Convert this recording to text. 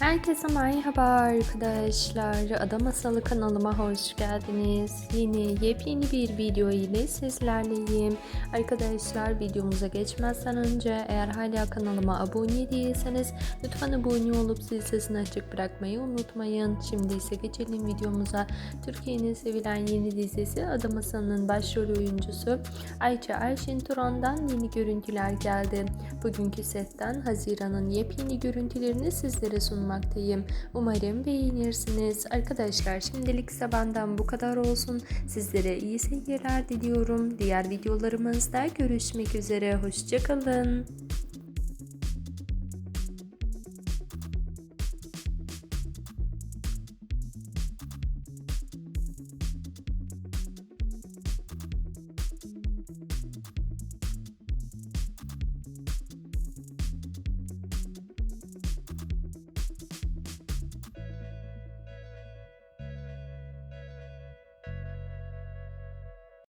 Herkese merhaba arkadaşlar. Ada Masalı kanalıma hoş geldiniz. Yeni yepyeni bir video ile sizlerleyim. Arkadaşlar videomuza geçmezsen önce eğer hala kanalıma abone değilseniz lütfen abone olup zil sesini açık bırakmayı unutmayın. Şimdi ise geçelim videomuza. Türkiye'nin sevilen yeni dizisi Ada Masalı'nın başrol oyuncusu Ayça Ayşin Turan'dan yeni görüntüler geldi. Bugünkü setten Haziran'ın yepyeni görüntülerini sizlere sunmaktayım. Umarım beğenirsiniz. Arkadaşlar şimdilik ise benden bu kadar olsun. Sizlere iyi seyirler diliyorum. Diğer videolarımızda görüşmek üzere. Hoşçakalın.